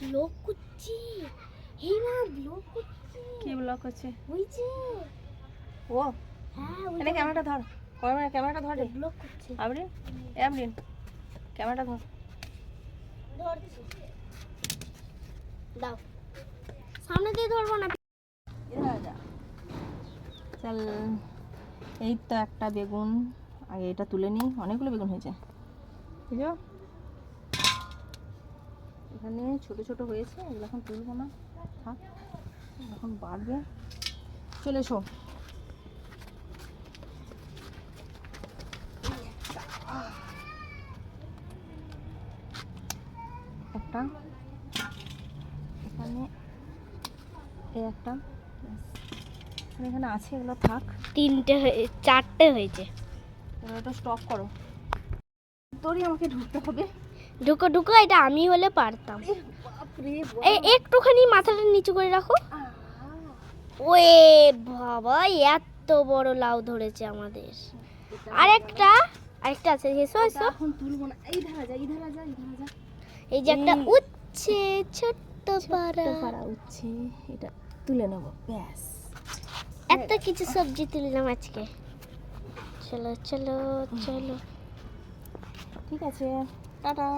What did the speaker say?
Block করছি। মা block করছি। কি ব্লক হচ্ছে ওই যে। ও হ্যাঁ ওই ক্যামেরাটা ধর। ক্যামেরা ক্যামেরাটা ধর ব্লক করছে। আবরিন এ ক্যামেরাটা ধর। ধরছি। দাও। সামনে দিয়ে ধরবো না? চল এই তো একটা বেগুন। আগে এটা তুলে নিই। অনেকগুলো বেগুন হয়েছে। বুঝো এখানে ছোট ছোট হয়েছে এগুলো এখন তুলবো না। থাক এখন বাড়বে। চলে এসো। একটা। এখানে এই একটা। এখানে আছে এগুলো থাক। তিনটে চারটে হয়েছে। এটা স্টপ করো। তোরই আমাকে ঢুকতে হবে। ঢুকো ঢুকো এটা আমি হলে পারতাম। এই একটুখানি মাথাটা নিচু করে রাখো। ওয়ে বাবা এত বড় লাউ ধরেছে আমাদের। আরেকটা আরেকটা আছে এসো এসো। এখন তুলবো না। এই ধারা যা এই ধারা যা এই ধারা যা। এই যে একটা। উচ্ছে ছোট্ট পাড়া। পাড়া উচ্ছে এটা তুলে নেব ব্যাস। এত কিছু সবজি তুললাম আজকে। চলো চলো চলো। ঠিক আছে। টাটা